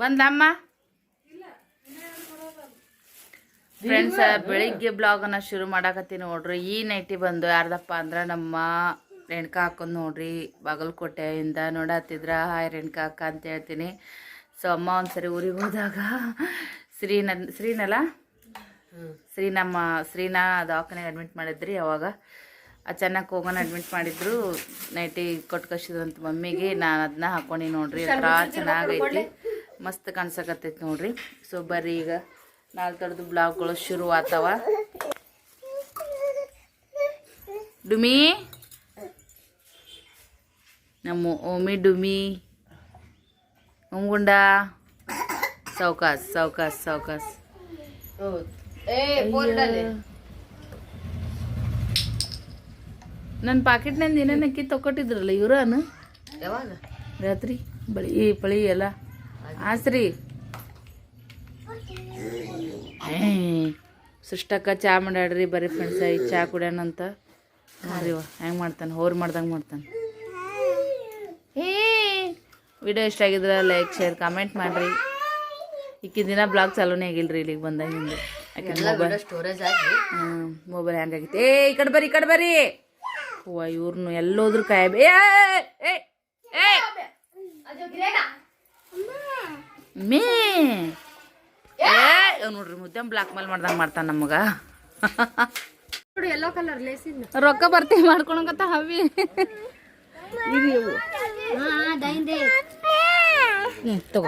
ಬಂದಮ್ಮ? Friends ಬೆಳಿಗ್ಗೆ ಬ್ಲಾಗನ್ನು ಶುರು ಮಾಡಾಕತ್ತೀನಿ ನೋಡ್ರಿ. ಈ ನೈಟಿ ಬಂದು ಯಾರ್ದಪ್ಪ ಅಂದ್ರೆ ನಮ್ಮ ರೇಣುಕಾ ಹಾಕೊಂಡು ನೋಡ್ರಿ. ಬಾಗಲಕೋಟೆಯಿಂದ ನೋಡತ್ತಿದ್ರ ಹಾಯ್ ರೇಣುಕಾ ಅಕ್ಕ ಅಂತ ಹೇಳ್ತೀನಿ. ಸೊ ಅಮ್ಮ ಒಂದ್ಸರಿ ಊರಿಗೆ ಹೋದಾಗ ಶ್ರೀನ ಶ್ರೀನಲ್ಲ? ಶ್ರೀ ನಮ್ಮ ಶ್ರೀನ ದವಾಖಾನೆಗೆ ಅಡ್ಮಿಟ್ ಮಾಡಿದ್ರಿ ಅವಾಗ. ಅಚಾನಕ್ ಹೋಗೋಣ ಅಡ್ಮಿಟ್ ಮಾಡಿದ್ರು. ನೈಟಿ ಕೊಟ್ಟು ಅಂತ ಮಮ್ಮಿಗೆ ನಾನು ಅದನ್ನ ಹಾಕೊಂಡಿ ನೋಡ್ರಿ. ಒಂಥರ ಚೆನ್ನಾಗೈತಿ. ಮಸ್ತ್ ಕಾಣ್ಸಕತ್ತೈತಿ ನೋಡ್ರಿ. ಸೊ ಬರ್ರಿ ಈಗ ನಾಲ್ಕು ಥರದ್ದು ಬ್ಲಾಗ್ಗಳು ಶುರು ಆತವ. ಡುಮಿ? ನಮ್ಮ ಓಮಿ ಡುಮಿ. ಉಂಗುಂಡ ಸೌಕಾಸ್ ಸೌಕಾಸ್ ಸೌಕಾಸ್ ನನ್ನ ಪಾಕೆಟ್ನಲ್ಲಿ ಏನೇನಕ್ಕಿ ಇವ್ರ ಇವ್ರನು? ಯಾವಾಗ? ರಾತ್ರಿ ಬಳಿ ಪಳಿ ಎಲ್ಲ. ಆಸ್ರಿ. ಸೃಷ್ಟಕ್ಕ ಚಾ ಮಾಡಾಡ್ರಿ ಬರೀ ಫ್ರೆಂಡ್ಸ್ ಈ ಚಾ ಕುಡ್ಯಾನಂತ. ನೋಡ್ರಿ ಹೆಂಗೆ ಮಾಡ್ತಾನೆ ಹೋರ್ ಮಾಡ್ದಂಗೆ ಮಾಡ್ತಾನೆ. ಏ ವಿಡಿಯೋ ಇಷ್ಟ ಆಗಿದ್ರೆ ಲೈಕ್ ಶೇರ್ ಕಾಮೆಂಟ್ ಮಾಡಿರಿ. ಈಕಿ ದಿನ ಬ್ಲಾಗ್ ಚಾಲೂನೇ ಆಗಿಲ್ರಿ ಇಲ್ಲಿಗೆ ಬಂದಾಗ ಹಿಂದೆ. ಎಲ್ಲ ವಿಡಿಯೋ ಸ್ಟೋರೇಜ್ ಆಗಿ. ಮೊಬೈಲ್ ಹ್ಯಾಂಗ್ ಆಗೈತೆ ಏ ಈ ಕಡೆ ಬರ್ರಿ ಈ ಕಡೆ ಬರ್ರಿ. ಹೂವ ಇವ್ರನ್ನು ಎಲ್ಲೋದ್ರು ಕಾಯಬೇ ಏ ಏ ಏ ಮೇ. ಏ ನೋಡ್ರಿ ಮುದ್ದೆ ಬ್ಲಾಕ್ ಮೇಲ್ ಮಾಡ್ದಂಗೆ ಮಾಡ್ತಾನ ನಮಗ. ಎಲ್ಲೋ ಕಲರ್ ಲೇಸಿಂದ ರೊಕ್ಕ ಬರ್ತೀವಿ ಮಾಡ್ಕೊಳಂಗತ್ತ ಹವಿ. ತಗೋ.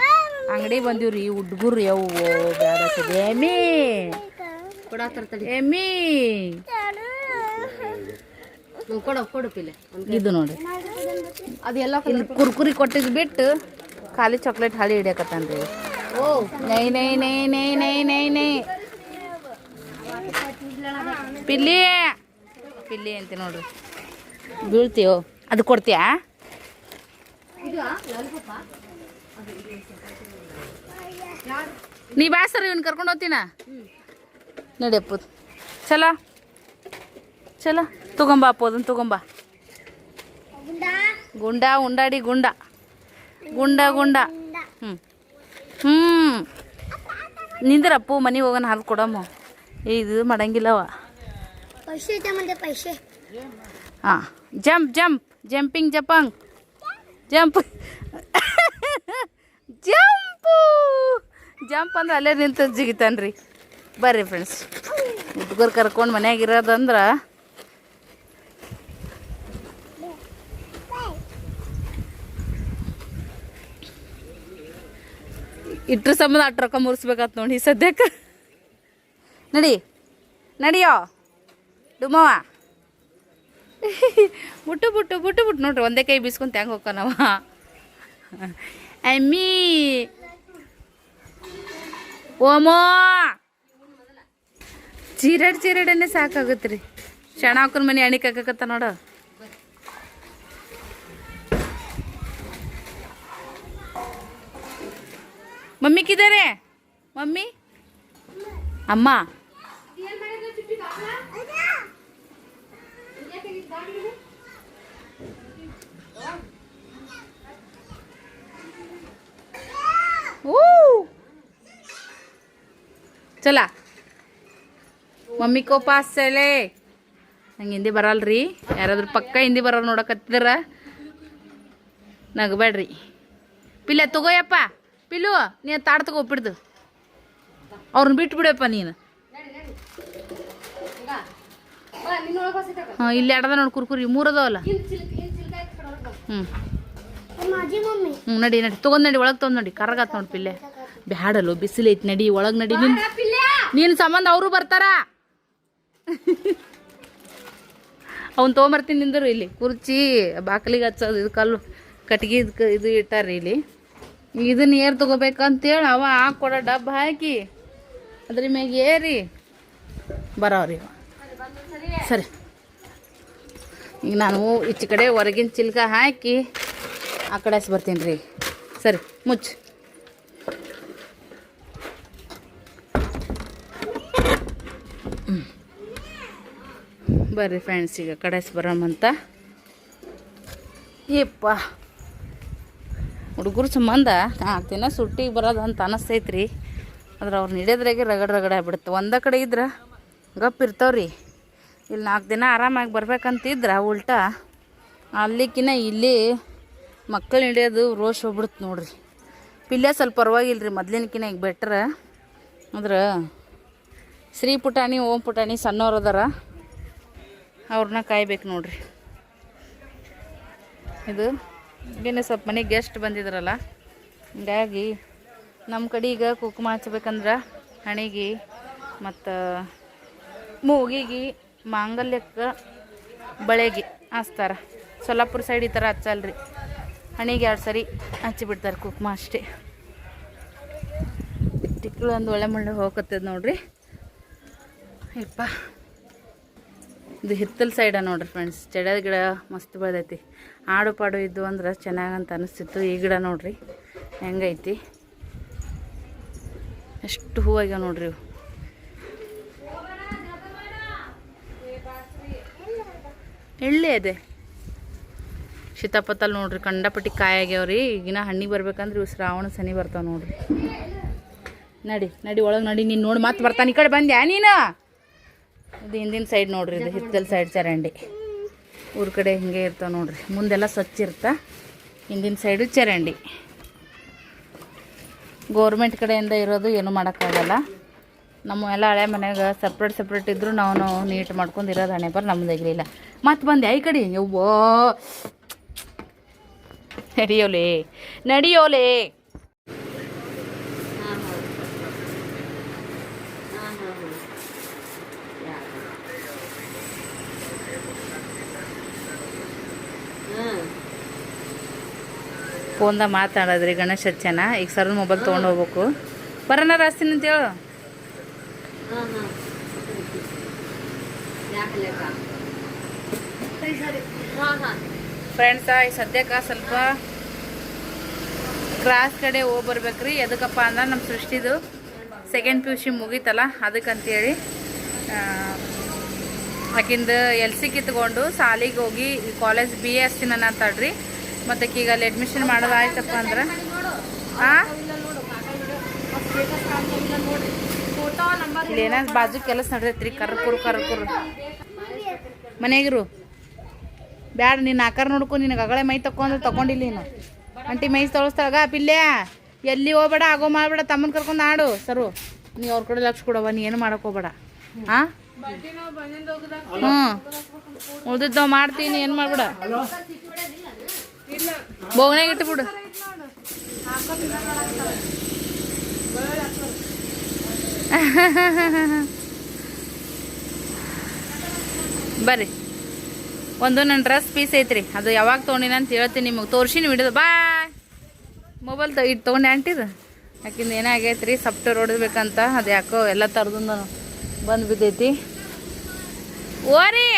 ಅಂಗಡಿ ಬಂದಿವ್ರಿ ಹುಡ್ಗುರು ಯಾವ ತಡಿ ಎಮ್ಮಿ ಹ್ಮ್, ಕೊಡು ಕೊಡು ಪಿಲೆ. ಇದು ನೋಡಿ ಅದೆಲ್ಲ ಇಲ್ಲಿ ಕುರ್ಕುರಿ ಕೊಟ್ಟಿದ್ ಬಿಟ್ಟು ಖಾಲಿ ಚಾಕ್ಲೇಟ್ ಹಾಳಿ ಹಿಡಿಯಕತ್ತಾನ್ರಿ. ಓ ನೈ ನೈ ನೈ ನೈ ನೈ ನೈ ನೈ. ಪಿಲ್ಲಿ. ಪಿಲ್ಲಿ ಅಂತ ನೋಡ್ರಿ. ಬೀಳ್ತೀಯೋ? ಅದು ಕೊಡ್ತೀಯಾ? ನೀ ಬಾ ಸರ್ ಇವ್ನ ಕರ್ಕೊಂಡು ಹೋಗ್ತೀನ? ನಡಿಯಪ್ಪ. ಚಲೋ. ಚಲೋ. ತಗೊಂಬ ಅಪ್ಪ ಅದನ್ನ ತಗೊಂಬ. ಗುಂಡ ಉಂಡಾಡಿ ಗುಂಡ. ಗುಂಡ ಗುಂಡ. ಹ್ಞೂ ಹ್ಞೂ ನಿಂದ್ರಪ್ಪು ಮನೆಗೆ ಹೋಗೋಣ ಹಾಲು ಕೊಡಮ್ಮ. ಇದು ಮಾಡಂಗಿಲ್ಲವ ಹಾಂ. Jump jump. Jumping jumping. Jump. Jump. Jump ಅಂದ್ರೆ ಅಲ್ಲೇ ನಿಂತು ಜಿಗಿತಾನೆ ರೀ ಬರ್ರಿ ಫ್ರೆಂಡ್ಸ್ ಹುಡುಗರು ಕರ್ಕೊಂಡು ಮನೆಯಾಗಿರೋದಂದ್ರೆ ಇಟ್ರ ಸಂಬಂಧ ಅಟ್ ರೊಕ್ಕ ಮುರ್ಸ್ಬೇಕಾತ್ ನೋಡಿ ಸದ್ಯಕ್ಕೆ. ನಡಿ, ನಡಿಯೋ ಡುಮವ ಬುಟ್ಟು ಬುಟ್ಟು ಬುಟ್ಟು ಬುಟ್ಟು ನೋಡ್ರಿ, ಒಂದೇ ಕೈ ಬೀಸ್ಕೊಂತ ಹೆಂಗೆ ಹೋಗ್ಕನವ ಅಮ್ಮಿ. ಓಮೋ. ಚೀರಾಡ್ ಚೀರಾಡನೆ ಸಾಕಾಗುತ್ತೆ ರೀ ಶಣ ಹಾಕೊಂಡ್ ಮನೆ ಅಣಿಕ್ ಹಾಕಕತ್ತ ನೋಡ. ಮಮ್ಮಿ ಕಿದ್ದಾರೆ ಮಮ್ಮಿ? ಅಮ್ಮ? ಊ! ಚಲ. ಮಮ್ಮಿ ಕೋ ಪಾಸ್ ಚಲೆ ನಂಗೆ ಹಿಂದಿ ಬರಲ್ರಿ. ಯಾರಾದ್ರೂ ಪಕ್ಕ ಹಿಂದಿ ಬರೋರು ನೋಡಕತ್ತಿದ್ರ ನಗಬೇಡ್ರಿ ಪಿಲ್ಲ ತಗೋಯಪ್ಪ. ಪಿಲ್ಲು ನೀ ತಾಡ್ ತಗೋ ಅವ್ರನ್ನ ಬಿಟ್ಟು ಬಿಡಪ್ಪ ನೀನು. ಹಾಂ ಇಲ್ಲಿ ಎಡದ ನೋಡಿ ಕುರ್ಕುರಿ ಮೂರು ಅದಾವಲ್ಲ. ಹ್ಞೂ ಹ್ಞೂ ನಡಿ ನಡಿ ತೊಗೊಂಡು ನಡಿ ಒಳಗೆ ತೊಗೊಂಡು ನೋಡಿ. ಕರ್ಗಾತ್ ನೋಡಿ ಪಿಲ್ಲೆ. ಬ್ಯಾಡಲ್ಲೋ ಬಿಸಿಲೈತಿ ನಡಿ ಒಳಗೆ ನಡಿ. ನಿನ್ ನಿನ್ನ ಸಂಬಂಧ ಅವರು ಬರ್ತಾರ. ಅವ್ನು ತೊಗೊಂಬರ್ತೀನಿ ನಿಂದರು ಇಲ್ಲಿ. ಕುರ್ಚಿ ಬಾಕಲಿಗೆ ಹಚ್ಚೋದು ಇದು ಕಲ್ಲು ಕಟ್ಗೆ ಇದು ಇದು ಇಟ್ಟಾರ್ರಿ ಇಲ್ಲಿ. ಇದನ್ನ ಏರ್ ತಗೋಬೇಕಂತೇಳಿ ಅವ ಹಾಕೊಡೋ ಡಬ್ಬ ಹಾಕಿ ಅದ್ರ ಮ್ಯಾಗ ಏರಿ ಬರೋರಿ. ಸರಿ. ಈಗ ನಾನು ಈಚೆ ಕಡೆ ಹೊರಗಿನ ಚಿಲ್ಕ ಹಾಕಿ ಆ ಕಡೆ ಬರ್ತೀನಿ ರೀ. ಸರಿ, ಮುಚ್ಚು. ಬರ್ರಿ ಫ್ರೆಂಡ್ಸ್ ಈಗ ಕಡೆಸ್ ಬರೋಮಂತ ಯಪ್ಪ. ಹುಡುಗರು ಸಂಬಂಧ ದಿನ ಸುಟ್ಟಿಗೆ ಬರೋದು ಅಂತ ಅನಿಸ್ತೈತ್ರಿ. ಆದ್ರೆ ಅವ್ರು ನಡೆಯೋದ್ರಾಗೆ ರಗಡ್ ರಗಡ ಆಗ್ಬಿಡುತ್ತೆ ಒಂದೇ ಕಡೆ ಇದ್ರೆ ಗಪ್ ಇರ್ತಾವ್ರಿ. ಇಲ್ಲಿ ನಾಲ್ಕು ದಿನ ಆರಾಮಾಗಿ ಬರ್ಬೇಕಂತಿದ್ರೆ ಉಲ್ಟಾ ಅಲ್ಲಿಕಿನ ಇಲ್ಲಿ ಮಕ್ಕಳು ಹಿಡಿಯೋದು ರೋಷ್ ಹೋಗ್ಬಿಡುತ್ತೆ ನೋಡ್ರಿ. ಪಿಲ್ಲೆ ಸ್ವಲ್ಪ ಪರವಾಗಿಲ್ಲ ರೀ ಮೊದ್ಲಿನಕಿನ ಈಗ ಬೆಟ್ರ. ಆದ್ರೆ ಶ್ರೀ ಪುಟಾಣಿ, ಓಂ ಪುಟಾಣಿ ಸಣ್ಣವ್ರು ಅದಾರ. ಅವ್ರನ್ನ ಕಾಯ್ಬೇಕು ನೋಡ್ರಿ. ಇದು ಈಗೇನೆ ಸ್ವಲ್ಪ ಮನೆಗೆ ಗೆಸ್ಟ್ ಬಂದಿದ್ರಲ್ಲ, ಹಿಂಗಾಗಿ ನಮ್ಮ ಕಡೆ ಈಗ ಕುಂಕುಮ ಹಚ್ಬೇಕಂದ್ರೆ ಹಣೆಗೆ ಮತ್ತು ಮೂಗಿಗೆ ಮಾಂಗಲ್ಯಕ್ಕೆ ಬಳೆಗೆ ಹಚ್ತಾರ. ಸೊಲ್ಲಾಪುರ ಸೈಡ್ ಈ ಥರ ಹಚ್ಚಲ್ರಿ. ಹಣೆಗೆ ಎರಡು ಸರಿ ಹಚ್ಚಿಬಿಡ್ತಾರೆ ಕುಂಕುಮ ಅಷ್ಟೇ. ತಿಕ್ಕಳು ಒಂದು ಒಳ್ಳೆ ಮುಳ್ಳೆ ಹೋಗತ್ತದ ನೋಡ್ರಿ. ಯಪ್ಪ ಇದು ಹಿತ್ತಲ ಸೈಡ ನೋಡ್ರಿ ಫ್ರೆಂಡ್ಸ್ ಚಡ್ಯದ ಗಿಡ ಮಸ್ತ್ ಬೆಳೆದೈತಿ. ಆಡು ಪಾಡು ಇದ್ದು ಅಂದ್ರೆ ಚೆನ್ನಾಗಂತ ಅನಿಸ್ತಿತ್ತು. ಈ ಗಿಡ ನೋಡ್ರಿ, ಹೆಂಗೈತಿ? ಎಷ್ಟು ಹೂವಾಗ್ಯಾವ ನೋಡ್ರಿ ಇವು. ಎಳ್ಳೆ ಅದೇ. ಶೀತಾಪತ್ತಲ್ಲಿ ನೋಡ್ರಿ, ಕಂಡಪಟ್ಟಿ ಕಾಯಿ ಆಗ್ಯಾವ್ರಿ ಈಗಿನ ಹಣ್ಣಿಗೆ ಬರ್ಬೇಕಂದ್ರೆ ಇವು ಶ್ರಾವಣ ಸನಿ ಬರ್ತಾವ ನೋಡ್ರಿ. ನಡಿ ನಡಿ, ಒಳಗೆ ನಡಿ, ನೀನು ನೋಡಿ, ಮತ್ತೆ ಬರ್ತಾನೆ. ಈ ಕಡೆ ಬಂದ್ಯಾ ನೀನು? ಇದು ಹಿಂದಿನ ಸೈಡ್ ನೋಡ್ರಿ, ಇದು ಹಿತ್ತಲ ಸೈಡ್ ಚರಂಡಿ. ಊರ ಕಡೆ ಹಿಂಗೆ ಇರ್ತಾವೆ ನೋಡ್ರಿ. ಮುಂದೆಲ್ಲ ಸ್ವಚ್ಛ ಇರ್ತಾ, ಹಿಂದಿನ ಸೈಡು ಚರಂಡಿ. ಗೋರ್ಮೆಂಟ್ ಕಡೆಯಿಂದ ಇರೋದು ಏನೂ ಮಾಡೋಕ್ಕಾಗಲ್ಲ. ನಮ್ಮ ಎಲ್ಲ ಹಳೆ ಮನೆಯಾಗ ಸಪ್ರೇಟ್ ಸಪ್ರೇಟ್ ಇದ್ದರೂ ನಾವು ನೀಟ್ ಮಾಡ್ಕೊಂಡು ಇರೋದು ಹಣೆ ಬರ ನಮ್ದು ಇರಲಿಲ್ಲ ಮತ್ತೆ ಬಂದೆ ಐ ಕಡೆ. ಯವ್ವೋ! ನಡಿಯೋಲೆ ನಡಿಯೋಲೆ ಹಾಂ ಹೌದು ಹಾಂ ಹೌದು ಹಾಂ ಫೋನ್ದಾಗ ಮಾತಾಡೋದ್ರಿ ಗಣೇಶ್ ಹಚ್ಚನ. ಈಗ ಸರ್ ಮೊಬೈಲ್ ತೊಗೊಂಡು ಹೋಗ್ಬೇಕು. ಬರೋಣ ರಾಸ್ತೀನಿ ಅಂತ ಹೇಳು. ಫ್ರೆಂಡ್ಸ ಈ ಸದ್ಯಕ್ಕೆ ಸ್ವಲ್ಪ ಕ್ರಾಸ್ ಕಡೆ ಹೋಗಿ ಬರ್ಬೇಕ್ರಿ. ಎದಕ್ಕಪ್ಪ ಅಂದ್ರೆ ನಮ್ಮ ಸೃಷ್ಟಿದು ಸೆಕೆಂಡ್ ಪಿ ಯು ಸಿ ಮುಗೀತಲ್ಲ, ಅದಕ್ಕಂತೇಳಿ ಆಕಿಂದು ಎಲ್ ಸಿ ಕಿತ್ಕೊಂಡು ಸಾಲಿಗೆ ಹೋಗಿ ಕಾಲೇಜ್ ಬಿ ಎ ಎಸ್ ಅನ್ನತ್ತಾಳ್ರಿ ಮತ್ತು ಈಗ ಅಲ್ಲಿ ಅಡ್ಮಿಷನ್ ಮಾಡೋದಾಯ್ತಪ್ಪ ಅಂದ್ರೆ? ಹಾಂ ಇಲ್ಲಿ ಬಾಜು ಕೆಲಸ ನಡೆದೈತ್ರಿ ಕರ್ಕುರು ಕರ್ಕುರು ಮನೆಗಿರು ಬ್ಯಾಡ, ನೀನು ಆಕಾರ ನೋಡ್ಕೊ, ನಿನಗೆ ಅಗಳೆ ಮೈ ತಕೊಂಡ್ರೆ ತಗೊಂಡಿಲ್ಲ ನೀನು. ಅಂಟಿ ಮೈ ತೊಳಸ್ತಾಗ ಪಿಲ್ಯ ಎಲ್ಲಿ ಹೋಗ್ಬೇಡ, ಆಗೋ ಮಾಡಬೇಡ, ತಮ್ಮನ ಕರ್ಕೊಂಡು ಆಡು. ಸರು, ನೀ ಅವ್ರ ಕಡೆ ಲಕ್ಷ ಕೊಡವ ನೀ ಏನು ಮಾಡಕ್ ಹೋಗ್ಬೇಡ. ಹಾಂ ಹ್ಞೂ ಉಳ್ದಿದ್ದು ಮಾಡ್ತೀನಿ, ಏನು ಮಾಡ್ಬೇಡ. ಬೋಗನಾಗ ಇಟ್ಬಿಡು. ಬರ್ರಿ. ಒಂದು ನನ್ನ ಡ್ರೆಸ್ ಪೀಸ್ ಐತ್ರಿ. ಅದು ಯಾವಾಗ ತೊಗೊಂಡಿನ ಅಂತ ಹೇಳ್ತೀನಿ ನಿಮಗೆ. ತೋರಿಸಿನ ವಿಡಿಯೋ ಬಾಯ್. ಮೊಬೈಲ್ ತ ಇಟ್ಟು ತೊಗೊಂಡೆ ಆಂಟಿದು ಯಾಕಿಂದ ಏನೇ ಆಗೈತೆ ರೀ ಸಾಫ್ಟ್ವೇರ್ ಹೊಡಿಬೇಕಂತ ಅದು ಯಾಕೋ ಎಲ್ಲ ಥರದಿಂದ ಬಂದು ಬಿದ್ದೈತಿ. ಓರಿ.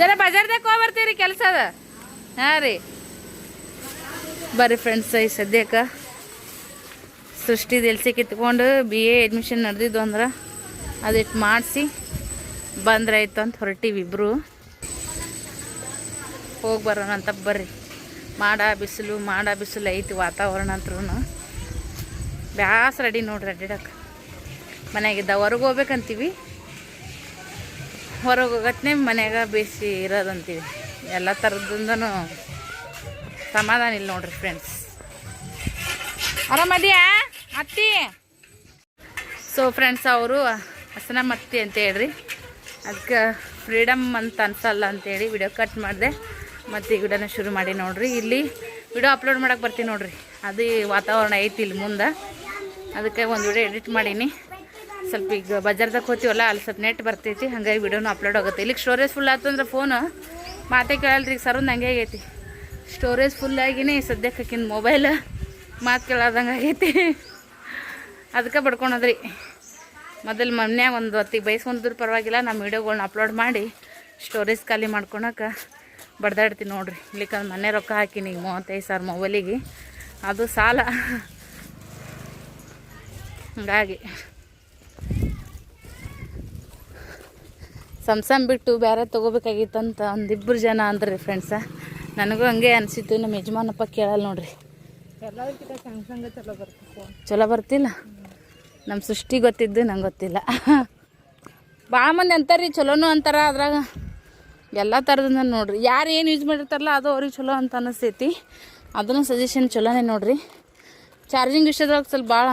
ಜರ ಬಜಾರ್ದಾಗ ಹೋಗಿ ಬರ್ತೀರಿ ಕೆಲಸ ಅದ ಹಾಂ ರೀ. ಬರ್ರಿ ಫ್ರೆಂಡ್ಸ್ ಈ ಸದ್ಯಕ್ಕೆ ಸೃಷ್ಟಿದು ಎಲ್ಸಿ ಕಿತ್ಕೊಂಡು ಬಿ ಎ ಅಡ್ಮಿಷನ್ ನಡೆದಿದ್ದು ಅಂದ್ರೆ ಅದಿಟ್ಟು ಮಾಡಿಸಿ ಬಂದ್ರಾಯ್ತು ಅಂತ ಹೊರಟಿವಿ ಇಬ್ಬರು ಹೋಗಿ ಬರೋಣ ಅಂತ ಬರ್ರಿ. ಮಾಡ ಬಿಸಿಲು ಮಾಡ ಬಿಸಿಲು ಐತಿ ವಾತಾವರಣ ಅಂತ್ರೂ ಬ್ಯಾಸ್ ರೆಡಿ ನೋಡ್ರಿ ಅಡ್ಡಿಡಕ್ಕೆ ಮನೆಯಾಗಿದ್ದ ಹೊರಗೆ ಹೋಗ್ಬೇಕಂತೀವಿ. ಹೊರಗೆ ಹೋಗತ್ನೇ ಮನ್ಯಾಗ ಬೇಸಿ ಇರೋದಂತೀವಿ. ಎಲ್ಲ ಥರದ್ದಿಂದನೂ ಸಮಾಧಾನ ಇಲ್ಲ ನೋಡ್ರಿ ಫ್ರೆಂಡ್ಸ್ ಆರಾಮದಿಯಾ? ಅತ್ತಿ? ಸೊ ಫ್ರೆಂಡ್ಸ್ ಅವರು ಹಸನ ಮತ್ತಿ ಅಂತ ಹೇಳ್ರಿ. ಅದಕ್ಕೆ ಫ್ರೀಡಮ್ ಅಂತ ಅನ್ಸಲ್ಲ ಅಂತೇಳಿ ವಿಡಿಯೋ ಕಟ್ ಮಾಡಿದೆ. ಮತ್ತು ಈ ವಿಡಿಯೋನ ಶುರು ಮಾಡಿ ನೋಡ್ರಿ. ಇಲ್ಲಿ ವಿಡಿಯೋ ಅಪ್ಲೋಡ್ ಮಾಡೋಕೆ ಬರ್ತೀನಿ ನೋಡ್ರಿ. ಅದು ವಾತಾವರಣ ಐತಿ ಇಲ್ಲಿ ಮುಂದೆ. ಅದಕ್ಕೆ ಒಂದು ವಿಡಿಯೋ ಎಡಿಟ್ ಮಾಡೀನಿ. ಸ್ವಲ್ಪ ಈಗ ಬಜಾರ್ದಾಗ ಹೋತೀವಲ್ಲ ಅಲ್ಲಿ ಸ್ವಲ್ಪ ನೆಟ್ ಬರ್ತೈತಿ. ಹಂಗಾಗಿ ವಿಡಿಯೋನು ಅಪ್ಲೋಡ್ ಆಗುತ್ತೆ. ಇಲ್ಲಿಗೆ ಸ್ಟೋರೇಜ್ ಫುಲ್ ಆಯ್ತು ಅಂದ್ರೆ ಫೋನು ಮಾತೇ ಕೇಳಲ್ರಿ ಈಗ ಸರಂದು ಹಂಗೆ ಆಗೈತಿ. ಸ್ಟೋರೇಜ್ ಫುಲ್ ಆಗಿನೇ ಸದ್ಯಕ್ಕೆ ಹಾಕಿನ ಮೊಬೈಲ್ ಮಾತು ಕೇಳಾದಂಗೆ ಆಗೈತಿ. ಅದಕ್ಕೆ ಬಡ್ಕೊಳದ್ರಿ ಮೊದಲು ಮನ್ಯಾಗ ಒಂದು ಹೊತ್ತಿಗೆ ಬೈಸ್ಕೊಂಡಿದ್ರು ಪರವಾಗಿಲ್ಲ ನಮ್ಮ ವೀಡಿಯೋಗಳ್ನ ಅಪ್ಲೋಡ್ ಮಾಡಿ ಸ್ಟೋರೇಜ್ ಖಾಲಿ ಮಾಡ್ಕೊಳಕ್ಕೆ ಬಡ್ದಾಡ್ತೀನಿ ನೋಡ್ರಿ. ಇಲ್ಲಿಕಂದ್ರೆ ಮೊನ್ನೆ ರೊಕ್ಕ ಹಾಕಿನಿ ಈಗ ಮೂವತ್ತೈದು ಸಾವಿರ ಮೊಬೈಲಿಗೆ ಅದು ಸಾಲ. ಹಂಗಾಗಿ. ಸಂಸಮ್ ಬಿಟ್ಟು ಬೇರೆ ತೊಗೋಬೇಕಾಗಿತ್ತಂತ ಒಂದಿಬ್ಬರು ಜನ ಅಂದ್ರಿ ಫ್ರೆಂಡ್ಸ ನನಗೂ ಹಂಗೆ ಅನಿಸಿತ್ತು ನಮ್ಮ ಯಜಮಾನಪ್ಪ ಕೇಳಲ್ಲ ನೋಡ್ರಿ. ಚಲೋ ಬರ್ತದೆ ಚಲೋ ಬರ್ತಿಲ್ಲ? ನಮ್ಮ ಸೃಷ್ಟಿ ಗೊತ್ತಿದ್ದು ನಂಗೆ ಗೊತ್ತಿಲ್ಲ. ಭಾಳ ಮಂದಿ ಅಂತಾರೆ ರೀ ಚಲೋನು ಅಂತಾರ ಅದ್ರಾಗ ಎಲ್ಲ ಥರದನ್ನ ನೋಡ್ರಿ. ಯಾರು ಏನು ಯೂಸ್ ಮಾಡಿರ್ತಾರಲ್ಲ ಅದು ಅವ್ರಿಗೆ ಚಲೋ ಅಂತ ಅನಿಸ್ತೈತಿ. ಅದನ್ನು ಸಜೆಷನ್ ಚಲೋನೇ ನೋಡ್ರಿ. ಚಾರ್ಜಿಂಗ್ ವಿಷಯದಾಗ ಸ್ವಲ್ಪ ಭಾಳ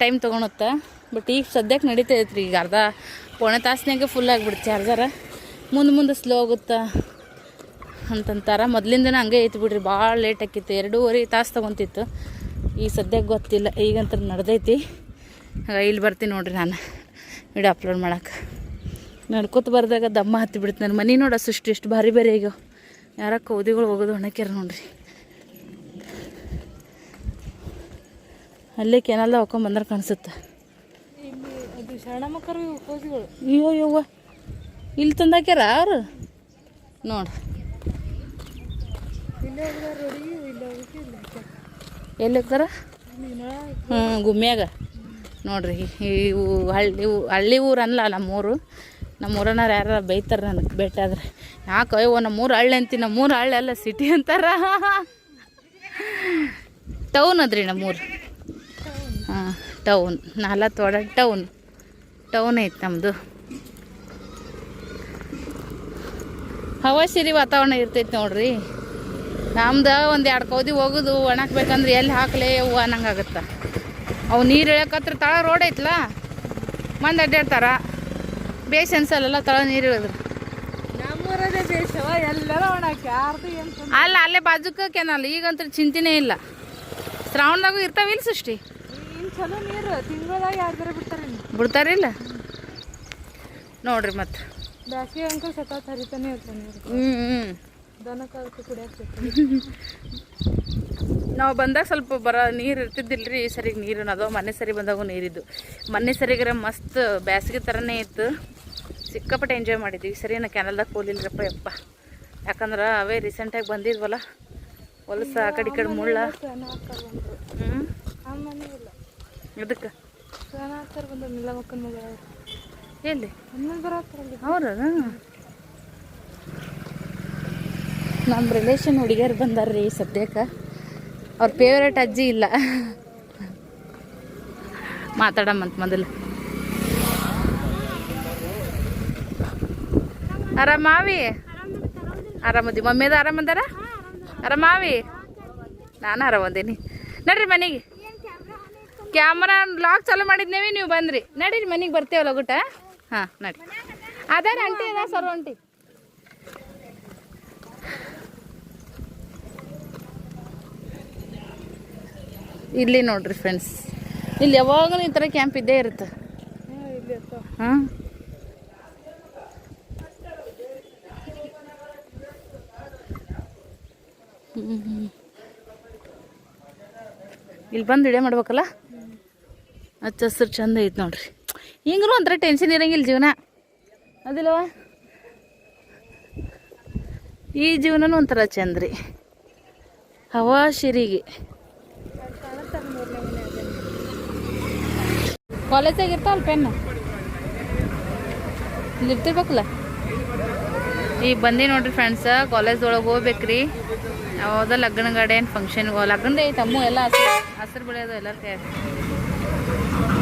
ಟೈಮ್ ತೊಗೊಳುತ್ತೆ ಬಟ್ ಈಗ ಸದ್ಯಕ್ಕೆ ನಡೀತೈತೆ ರೀ ಈಗ ಅರ್ಧ ಪೋಣೆ ತಾಸ್ನಾಗೆ ಫುಲ್ ಆಗಿಬಿಡುತ್ತೆ ಚಾರ್ಜರ. ಮುಂದೆ ಮುಂದೆ ಸ್ಲೋ ಆಗುತ್ತಾ ಅಂತಂತಾರ. ಮೊದಲಿಂದನೇ ಹಂಗೆ ಐತಿ ಬಿಡ್ರಿ, ಭಾಳ ಲೇಟ್ ಆಕಿತ್ತು ಎರಡೂವರೆ ತಾಸು ತೊಗೊತಿತ್ತು. ಈಗ ಸದ್ಯಕ್ಕೆ ಗೊತ್ತಿಲ್ಲ ಈಗಂತ ನಡೆದೈತಿ. ಇಲ್ಲಿ ಬರ್ತೀನಿ ನೋಡ್ರಿ ನಾನು ವಿಡಿಯೋ ಅಪ್ಲೋಡ್ ಮಾಡಕ್ಕೆ ನಡ್ಕೊತ ಬರ್ದಾಗ ದಮ್ಮ ಹತ್ತಿ ಬಿಡ್ತು ನನ್ನ ಮನೆ ನೋಡ ಸುಷ್ಟು ಇಷ್ಟು ಭಾರಿ ಬೇರೆ ಈಗ ಯಾರ ಕೌದಿಗಳು ಹೋಗೋದು ಒಣಕ್ಯಾರ ನೋಡ್ರಿ. ಅಲ್ಲೇ ಕೆನಲ್ದ ಹಾಕೊಂಡ್ಬಂದ್ರೆ ಕಾಣಿಸುತ್ತೆ ಇಲ್ಲಿ ಅದು ಶರಣ ಮಕ್ಕಳು ಕೋಸಿಗಳು ಅಯ್ಯೋ ಯವ್ವ ಇಲ್ಲಿ ತಂದಾಕ್ಯಾರ ಅವ್ರು? ನೋಡ್ರಿ ಎಲ್ಲಿ ಹೋಗ್ತಾರ ಹ್ಞೂ ಗುಮ್ಮ್ಯಾಗ ನೋಡ್ರಿ ಇವು ಹಳ್ಳಿ ಹಳ್ಳಿ ಊರು ಅನ್ಲ ನಮ್ಮೂರು. ನಮ್ಮ ಊರನಾರು ಯಾರು ಬೈತಾರೆ ನನಗೆ ಆದ್ರೆ. ಯಾಕೆ ಅಯ್ಯೋ ನಮ್ಮೂರು ಹಳ್ಳಿ ಅಂತೀನಿ ನಮ್ಮೂರು ಹಳ್ಳಿ ಅಲ್ಲ ಸಿಟಿ ಅಂತಾರ. ಟೌನ್ ಅದ್ರಿ ನಮ್ಮೂರು. ಹಾಂ ಟೌನ್ ನಾಲ್ಕು ಒಡ ಟೌನ್ ಟೌನ್ ಐತೆ ನಮ್ಮದು ಹವಾಸಿರಿ ವಾತಾವರಣ ಇರ್ತೈತೆ ನೋಡ್ರಿ. ನಮ್ದು ಒಂದು ಎರಡು ಕೌದಿ ಹೋಗೋದು ಒಣಕ್ಬೇಕಂದ್ರೆ ಎಲ್ಲಿ ಹಾಕಲೇ ಹೂವು ಆಗುತ್ತೆ. ಅವು ನೀರು ಇಳಕತ್ರ ತಳ ರೋಡ್ ಐತಲ್ಲ ಮಂದಿ ಅಡ್ಡಾಡ್ತಾರ ಬೇಸ್ ಅನ್ಸಲ್ಲ ತಳ ನೀರು ಇಳಿದ್ರೆ. ಅಲ್ಲ ಅಲ್ಲೇ ಬಾಜುಕ ಕೆನಲ್ ಈಗಂತೂ ಚಿಂತೆನೇ ಇಲ್ಲ. ಶ್ರಾವಣದಾಗೂ ಇರ್ತಾವಿಲ್ಲ ಸೃಷ್ಟಿ. ಚಲೋ ನೀರು ತಿಂಗಳದಾಗ ಯಾರ್ದಾರ ಬಿಡ್ತಾರೆ. ಬಿಡ್ತಾರಿಲ್ಲ? ನೋಡ್ರಿ ಮತ್ತೆ. ಸತತ್ ಹರಿತಾನೆ ಇರ್ತಾನೆ ಹ್ಞೂ ಹ್ಞೂ ಅದಕ್ಕೆ ನಾವು ಬಂದಾಗ ಸ್ವಲ್ಪ ಬರ ನೀರು ಇರ್ತಿದ್ದಿಲ್ಲ ರೀ ಈ ಸರಿಗೆ ನೀರು ಅದು ಮೊನ್ನೆ ಸರಿ ಬಂದಾಗೂ ನೀರಿದ್ದು ಮೊನ್ನೆ ಸರಿಗರ ಮಸ್ತ್ ಬ್ಯಾಸಿಗೆ ಥರನೇ ಇತ್ತು. ಸಿಕ್ಕಾಪಟ್ಟೆ ಎಂಜಾಯ್ ಮಾಡಿದ್ವಿ. ಸರಿ ನಾ ಕ್ಯಾನಲ್ದಾಗ ಹೋಲಿಲ್ರಪ್ಪ ಯಪ್ಪ. ಯಾಕಂದ್ರೆ ಅವೇ ರೀಸೆಂಟಾಗಿ ಬಂದಿದ್ವಲ್ಲ. ಹೊಲಸ ಆ ಕಡೆ ಈ ಕಡೆ ಮುಳ್ಳ. ಹ್ಞೂ ಆ ಎಲ್ಲಿ? ಬರತ್ತಾರಲ್ಲಿ ಅವ್ರ? ನಮ್ಮ ರಿಲೇಷನ್ ಹುಡುಗಿಯರು ಬಂದಾರ್ರಿ ಸದ್ಯಕ್ಕೆ. ಅವ್ರ ಫೇವ್ರೇಟ್ ಅಜ್ಜಿ ಇಲ್ಲ. ಮಾತಾಡಮ್ಮಂತ ಮೊದಲು. ಆರಾಮಾವಿ ಆರಾಮದಿ ಮಮ್ಮಿದ ಆರಾಮಂದಾರ ಆರಾಮಾವಿ ನಾನು ಆರಾಮದೀನಿ ನಡ್ರಿ ಮನೆಗೆ. ಕ್ಯಾಮ್ರಾ ಲಾಕ್ ಚಾಲು ಮಾಡಿದ್ನೇವಿ, ನೀವು ಬಂದ್ರಿ. ನಡಿ ಮನೆಗೆ ಬರ್ತೇವಲ್ಲ ಲಗುಟ ಹಾಂ, ನಡಿ. ಅದೇ ಅಂಟಿ ಅದ ಸರ್ ಅಂಟಿ ಇಲ್ಲಿ ನೋಡ್ರಿ ಫ್ರೆಂಡ್ಸ್ ಇಲ್ಲಿ ಯಾವಾಗಲೂ ಈ ಥರ ಕ್ಯಾಂಪ್ ಇದ್ದೇ ಇರುತ್ತೆ. ಹಾಂ? ಇಲ್ಲಿ ಬಂದು ಇಡೇ ಮಾಡ್ಬೇಕಲ್ಲ? ಹಚ್ಚ ಹಸ್ರು ಚಂದ ಐತೆ ನೋಡ್ರಿ. ಹಿಂಗ್ರು ಒಂಥರ ಟೆನ್ಷನ್ ಇರಂಗಿಲ್ಲ ಜೀವನ. ಅದಿಲ್ಲವ? ಈ ಜೀವನನೂ ಒಂಥರ ಚಂದ ರೀ ಹವಾ ಶಿರಿಗೆ. ಕಾಲೇಜಾಗ ಇರ್ತಾವಲ್ಲ ಪೆನ್ ಇಲ್ಲಿ ಇರ್ತಿರ್ಬೇಕಲ್ಲ? ಈಗ ಬಂದಿ ನೋಡ್ರಿ ಫ್ರೆಂಡ್ಸ ಕಾಲೇಜ್ ಒಳಗೆ ಹೋಗ್ಬೇಕ್ರಿ. ಯಾವುದೋ ಲಗ್ನ ಗಾಡಿ ಏನು ಫಂಕ್ಷನ್ಗೆ ಲಗ್ನದ ಐತೆ ಎಲ್ಲ ಹಸಿರು ಹಸಿರು ಬೆಳೆಯೋದು ಎಲ್ಲರ ಕೈ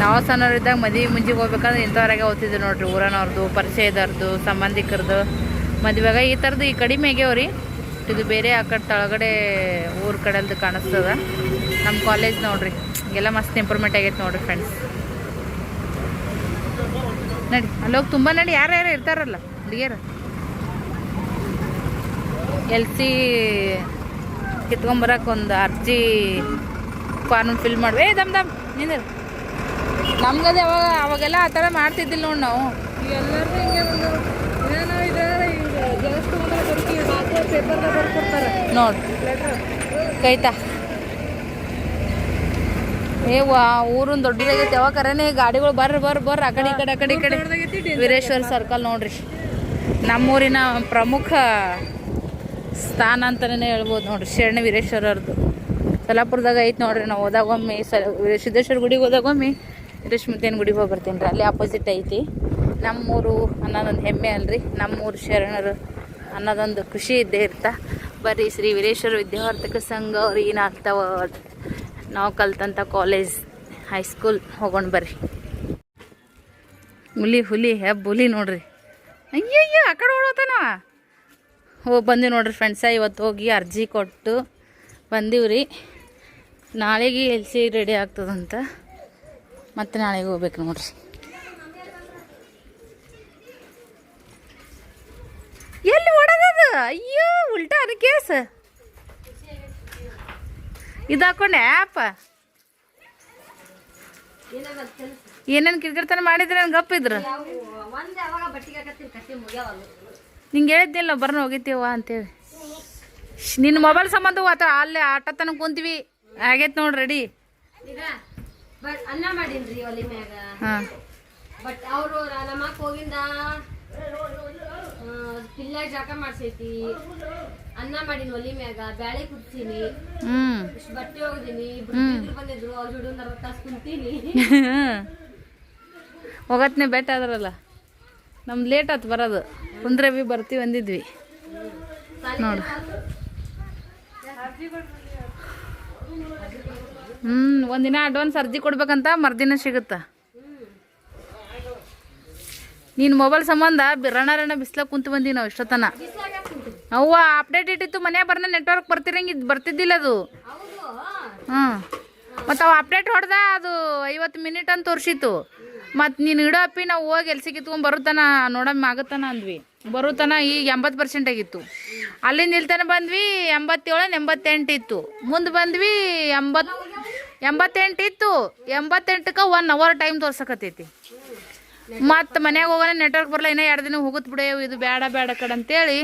ನಾವು ಸಣ್ಣವರಿದ್ದಾಗ ಮದುವೆ ಮುಂಜಿಗೆ ಹೋಗ್ಬೇಕಂದ್ರೆ ಇಂಥವ್ರಾಗೆ ಓದ್ತಿದ್ವಿ ನೋಡ್ರಿ. ಊರನವ್ರದ್ದು ಪರಿಚಯದವ್ರದ್ದು ಸಂಬಂಧಿಕರದ್ದು ಮದುವೆಗ ಈ ಥರದ್ದು ಈ ಕಡಿಮೆ ಆಗ್ಯಾವ್ರಿ. ಇದು ಬೇರೆ ಆ ಕಡೆ ತಳಗಡೆ ಊರ ಕಡೆಲ್ದು ಕಾಣಿಸ್ತದ. ನಮ್ಮ ಕಾಲೇಜ್ ನೋಡ್ರಿ. ಎಲ್ಲ ಮಸ್ತ್ ಇಂಪ್ರೂವ್ಮೆಂಟ್ ಆಗೈತೆ ನೋಡ್ರಿ ಫ್ರೆಂಡ್ಸ್ ನಡಿ, ಅಲ್ಲೋಗಿ ತುಂಬ ನಡಿ. ಯಾರು ಯಾರು ಇರ್ತಾರಲ್ಲ, ಹುಡುಗಿಯರು? ಎಲ್ ಸಿ ಕಿತ್ಕೊಂಬರಕ್ಕೆ ಒಂದು ಅರ್ಜಿ ಫಾರ್ಮ್ ಫಿಲ್ ಮಾಡುವ ಏ, ದಮ್ ದಮ್, ನಿಂದಿರು. ನಮ್ಗದು ಅವಾಗ ಅವಾಗೆಲ್ಲ ಆ ಥರ ಮಾಡ್ತಿದ್ದಿಲ್ಲ ನೋಡಿ ನಾವು. ಹಿಂಗೆ ಏನೋ ಇದೆ ಪೇಪರ್ದಾಗ ನೋಡಿ. ಕೈತಾ. ಏ ವಾ ಊರೊಂದು ದೊಡ್ಡದಾಗೈತೆ ಯಾವಾಗ ಕರೆನೇ ಗಾಡಿಗಳು ಬರ್ರಿ ಬರ್ರಿ ಬರ್ರಿ ಆ ಕಡೆ ಈ ಕಡೆ ಆ ಕಡೆ ಈ ಕಡೆ. ವೀರೇಶ್ವರ ಸರ್ಕಲ್ ನೋಡ್ರಿ. ನಮ್ಮೂರಿನ ಪ್ರಮುಖ ಸ್ಥಾನ ಅಂತಲೇ ಹೇಳ್ಬೋದು ನೋಡ್ರಿ ಶರಣ ವೀರೇಶ್ವರರ್ದು ಸೊಲ್ಲಾಪುರದಾಗ ಐತೆ ನೋಡ್ರಿ ನಾವು ಹೋದಾಗೊಮ್ಮೆ ಸ ಸಿದ್ದೇಶ್ವರ ಗುಡಿಗೆ ಹೋದಾಗೊಮ್ಮೆ. ರೇಷ್ಮತೇನ ಗುಡಿಗೆ ಹೋಗಿ ಬರ್ತೀನಿ ರೀ. ಅಲ್ಲಿ ಆಪೋಸಿಟ್ ಐತಿ. ನಮ್ಮೂರು ಅನ್ನೋದೊಂದು ಹೆಮ್ಮೆ ಅಲ್ರಿ. ನಮ್ಮೂರು ಶರಣರು ಅನ್ನೋದೊಂದು ಖುಷಿ ಇದ್ದೇ ಇರ್ತಾ. ಬರ್ರಿ ಶ್ರೀ ವೀರೇಶ್ವರ ವಿದ್ಯಾವರ್ತಕ ಸಂಘ ಅವ್ರು ಏನು ನಾವು ಕಲ್ತಂಥ ಕಾಲೇಜ್ ಹೈಸ್ಕೂಲ್ ಹೋಗೋಣ ಬರ್ರಿ. ಹುಲಿ ಹುಲಿ ಹೆಬ್ಬ ಹುಲಿ ನೋಡ್ರಿ. ಅಯ್ಯಯ್ಯ, ಆ ಕಡೆ ಓಡೋತಾನ? ಹೋಗಿ ಬಂದಿವಿ ನೋಡ್ರಿ ಫ್ರೆಂಡ್ಸ ಇವತ್ತು ಹೋಗಿ ಅರ್ಜಿ ಕೊಟ್ಟು ಬಂದೀವ್ರಿ. ನಾಳೆಗೆ ಎಲ್ ಸಿ ರೆಡಿ ಆಗ್ತದಂತ. ಮತ್ತೆ ನಾಳೆಗೆ ಹೋಗ್ಬೇಕು ನೋಡ್ರಿ. ಎಲ್ಲಿ ಓಡೋದದು? ಅಯ್ಯೋ, ಉಲ್ಟಾ ಅದು ಕೇಸ್. ಇದು ಹಾಕೊಂಡೆ ಆ್ಯಪ ಏನೇನು ಕಿರ್ಕಿರ್ತಾನೆ ಮಾಡಿದ್ರೆ? ನನ್ ಗಪ್ಪಿದ್ರು ನಿಂಗೆ ಹೇಳಿದ್ದಿಲ್ಲ ಬರ್ನ ಹೋಗಿತ್ತೀವ ಅಂತೇಳಿ. ನಿನ್ನ ಮೊಬೈಲ್ ಸಂಬಂಧ ಅಲ್ಲೇ ಆಟ ತನಕ ಕುಂತೀವಿ. ಆಗೈತೆ ನೋಡಿ ರೆಡಿ ಬಟ್ ಅನ್ನ ಮಾಡಿನ್ರಿ ಒಲಿ ಮ್ಯಾಗ. ಹಾಂ. ಬಟ್ ಅವರು ನಮ್ಮ ಹೋಗಿಂದ ಪಿಲ್ಲ ಜಾಕ ಮಾಡ್ಸೈತಿ. ಅನ್ನ ಮಾಡೀನಿ ಒಲಿ ಮ್ಯಾಗ ಬ್ಯಾಳೆ ಕುಡ್ತೀನಿ ಹ್ಮ್. ಬಟ್ಟೆ ಹೋಗಿದೀನಿ ಇಬ್ರು ಬಂದಿದ್ರು ಅವ್ರ ಜೋಡಿ ಒಂದ್ ಅರ್ಧ ತಾಸು ಕುಂತೀನಿ. ಹೋಗತ್ನೆ ಬೆಟ್ಟ ಆದ್ರಲ್ಲ ನಮ್ದು ಲೇಟ್ ಆಯ್ತು ಬರೋದು. ಕುಂದ್ರೆ ಬಿ ಬರ್ತೀವಿ ಅಂದಿದ್ವಿ. ನೋಡು. ಹ್ಞೂ ಒಂದಿನ ಅಡ್ವಾನ್ಸ್ ಅರ್ಜಿ ಕೊಡ್ಬೇಕಂತ ಮರ್ದಿನ ಸಿಗುತ್ತ? ನೀನು ಮೊಬೈಲ್ ಸಂಬಂಧ ರಣ ರಣ ಬಿಸ್ಲಾಗ ಕುಂತು ಬಂದೀವಿ ನಾವು ಇಷ್ಟೊತ್ತನ. ಅವ್ವ ಅಪ್ಡೇಟ್ ಇಟ್ಟಿತ್ತು ಮನೆ ಬರ್ನ ನೆಟ್ವರ್ಕ್ ಬರ್ತಿರಂಗ ಬರ್ತಿದ್ದಿಲ್ಲ ಅದು. ಹ್ಞೂ ಮತ್ತು ಅವು ಅಪ್ಡೇಟ್ ಹೊಡೆದ ಅದು ಐವತ್ತು ಮಿನಿಟ್ ಅಂತ ತೋರಿಸಿತ್ತು. ಮತ್ತು ನೀನು ಇಡೋ ಅಪ್ಪಿ ನಾವು ಹೋಗಿ ಎಲ್ಲಿ ಸಿಕ್ಕಿತ್ತು ಬರುತ್ತಾನ ನೋಡಮ್ಮ ಆಗುತ್ತಾನ ಅಂದ್ವಿ. ಬರುತ್ತಾನ ಈಗ ಎಂಬತ್ತು ಪರ್ಸೆಂಟ್ ಆಗಿತ್ತು. ಅಲ್ಲಿಂದ ಇಲ್ತನ ಬಂದ್ವಿ ಎಂಬತ್ತೇಳು ಎಂಬತ್ತೆಂಟು ಇತ್ತು. ಮುಂದೆ ಬಂದ್ವಿ ಎಂಬತ್ತು ಎಂಬತ್ತೆಂಟು ಇತ್ತು ಎಂಬತ್ತೆಂಟಕ್ಕೆ ಒನ್ ಅವರ್ ಟೈಮ್ ತೋರ್ಸಕತ್ತೈತಿ. ಮತ್ತು ಮನ್ಯಾಗ ಹೋಗೋಣ ನೆಟ್ವರ್ಕ್ ಬರಲ್ಲ, ಇನ್ನೂ ಎರಡು ದಿನ ಹೋಗುತ್ತೆ ಬಿಡೆ ಇದು ಬೇಡ ಬೇಡ ಕಡೆ ಅಂತೇಳಿ